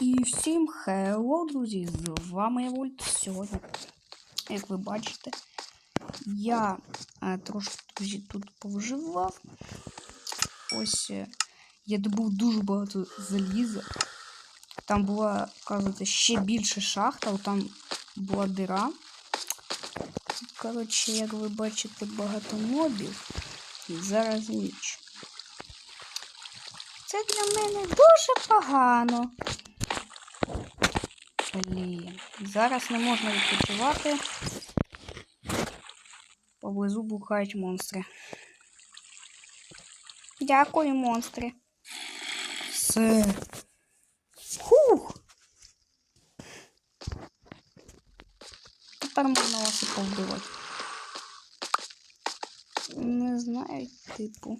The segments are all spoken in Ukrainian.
І всім хелло, друзі! З вами Вольт. Сьогодні, як ви бачите, я е, трошки друзі, тут повживав. Ось е, я добув дуже багато заліза. Там була, кажуть, ще більше шахта, там була дира. Коротше, як ви бачите, багато мобів. І зараз ніч. Це для мене дуже погано. Блін. Зараз не можна відпочивати. Поблизу бухають монстри. Дякую, монстри. Все. Хух. Тепер можна вас і повбивати. Не знаю, типу.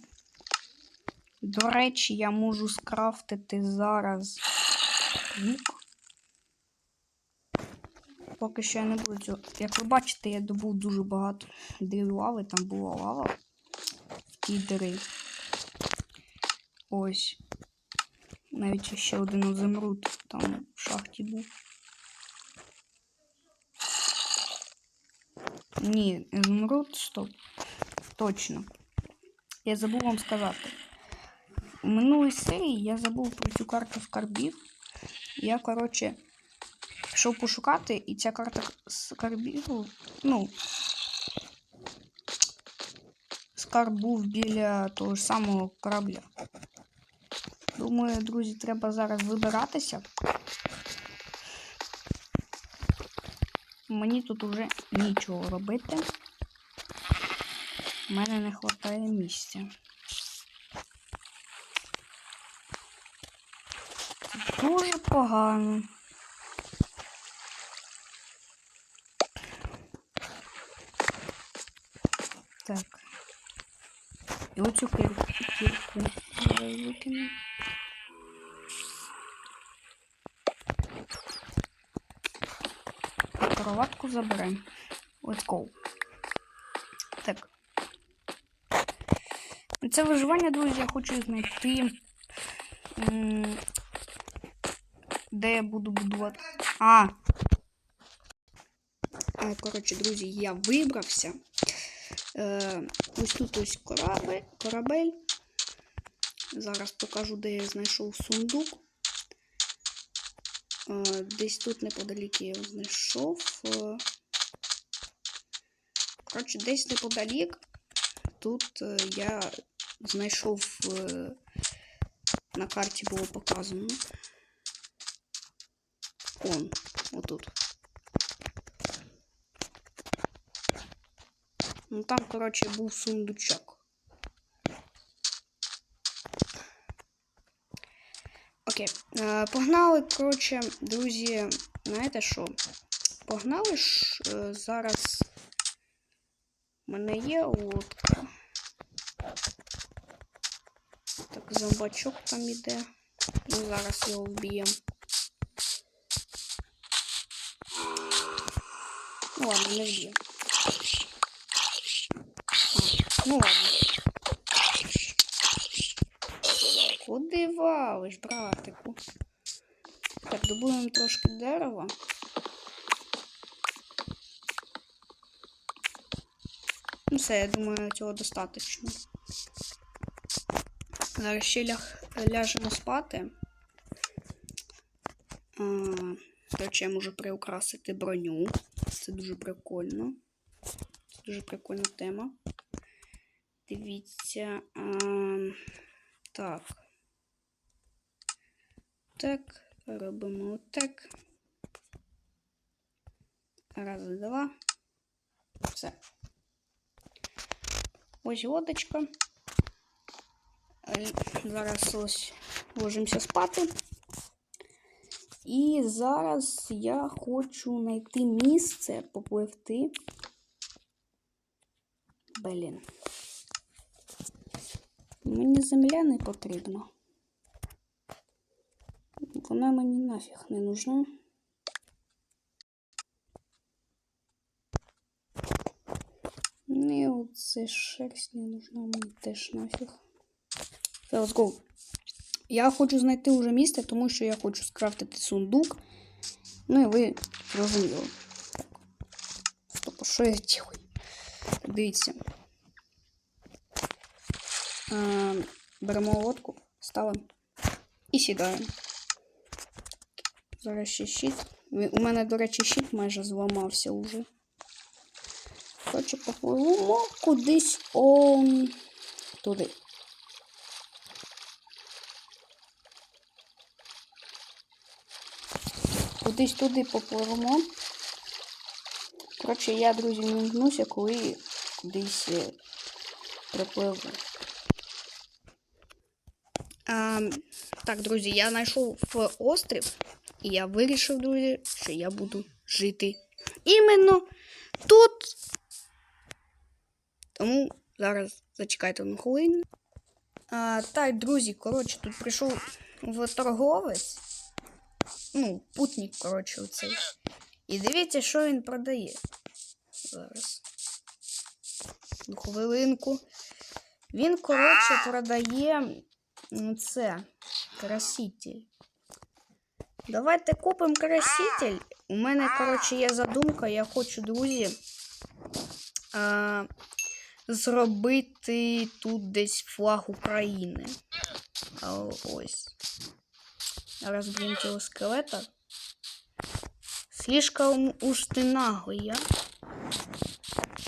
До речі, я можу скрафтити зараз лук. Поки що я не буду цього. Як ви бачите, я добув дуже багато лави, там була лава в тій. Ось. Навіть ще один озимруд там в шахті був. Ні, ізумруд, стоп. Точно. Я забув вам сказати. У минулій серії я забув про цю карту скарбів. Я, коротше, пішов пошукати, і ця карта скарбів, ну, скарб був біля того ж самого корабля. Думаю, друзі, треба зараз вибиратися. Мені тут уже нічого робити. У мене не вистачає місця. Дуже погано. І оцю кирку, давай викину. Кроватку заберемо. Let's go. Так. Це виживання, друзі, я хочу знайти. Де я буду будувати. А, коротше, друзі, я вибрався. Е, ось тут ось корабель, корабель. Зараз покажу, де я знайшов сундук. Е, десь тут неподалік я його знайшов. Е, коротше, десь неподалік. Тут я знайшов на карті було показано. Он, отут. Ну там, коротше, був сундучок. Окей. Е, погнали, коротше, друзі, знаєте що? Погнали ж е, зараз. У мене є лодка. Так, зомбачок там іде. Ну, зараз його вб'ємо. Ну ладно, не вб'ємо. Ну ладно. Куди валиш, братику? Так, добудемо трошки дерева. Ну все, я думаю, цього достатньо. Зараз ще ляг, ляжемо спати. А, Коротше, я можу приукрасити броню. Це дуже прикольно. Це дуже прикольна тема. Дивіться. А, так. Так, робимо так. Раз, два. Все. Ось лодочка. Е, Зараз ось ложимося спати. І зараз я хочу знайти місце попливти. Блін. Мені земля не потрібна. Вона мені нафіг не нужна. Не оце шерсть не нужна мені теж нафіг. Let's go. Я хочу знайти вже місце, тому що я хочу скрафтити сундук. Ну і ви зрозуміли. Так. Стоп, що я? Так, дивіться. Е, беремо лодку, ставимо і сідаємо. Зараз ще щит. У мене, до речі, щит майже зламався уже. Коротше, попливемо кудись он туди. Кудись туди попливемо. Коротше, я, друзі, не вмкнуся, коли кудись е, припливу. А, так, друзі, я знайшов острів, і я вирішив, друзі, що я буду жити іменно тут. Тому зараз зачекайте на хвилину. А, так, друзі, коротше, тут прийшов в торговець. Ну, путник, коротше, оцей. І дивіться, що він продає. Зараз. Хвилинку. Він, коротше, продає це краситель. Давайте купимо краситель. У мене, коротше, є задумка, я хочу, друзі, а, зробити тут десь флаг України. А, ось. Розб'ємо цього скелета. Слишком уж ты наглый,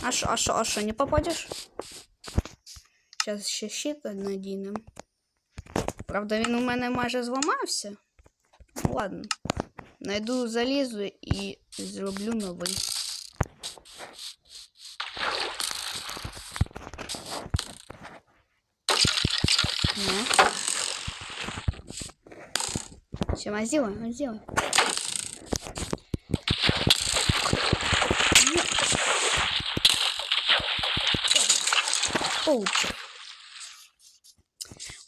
а? Шо, а шо, а шо, не попадешь? Сейчас ще щит надінем. Правда, він у мене майже зламався. Ну, ладно. Найду залізу і зроблю новий. Ну. Все, мы сделаем, мы сделаем. Получше.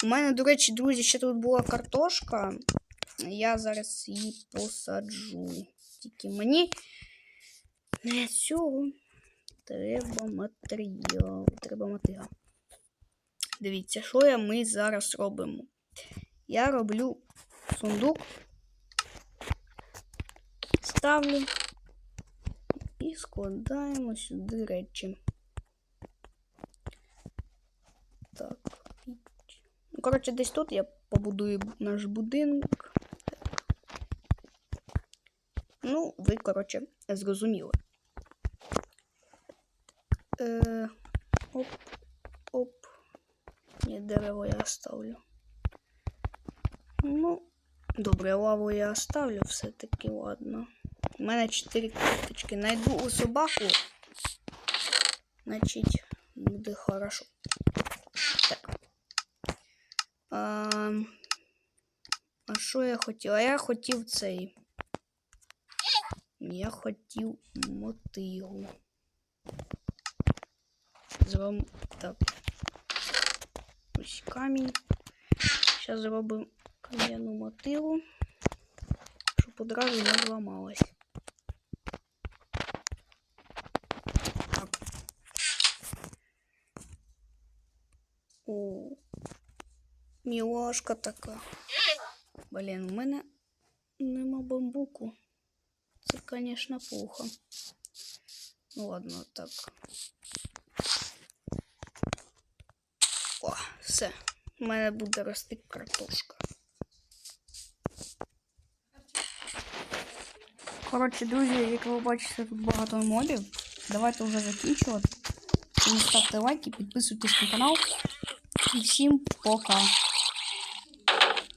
У мене, до речі, друзі, ще тут була картошка. Я зараз її посаджу. Тільки мені для цього треба матеріал. Треба матеріал. Дивіться, що ми зараз робимо. Я роблю сундук, ставлю і складаємо сюди речі. Так. Ну, коротше, десь тут я побудую наш будинок. Ну, ви, коротше, зрозуміли. Е, оп, оп. Ні, дерево я оставлю. Ну, добре, лаву я оставлю все-таки, ладно. У мене 4 карточки. Найду у собаку. Значить, буде хорошо. А, а що я хотів? А я хотів цей. Я хотів мотигу. Зробимо так. Ось камінь. Зараз зробимо кам'яну мотигу, щоб одразу не зламалась. Так. О, мілашка така. Блін, у мене нема бамбуку. Це, звісно, плохо. Ну ладно, так. О, все. У мене буде рости картошка. Коротше, друзі, як ви бачите, тут багато мобів. Давайте вже закінчувати. Тому ставте лайки, підписуйтесь на канал. І всім пока.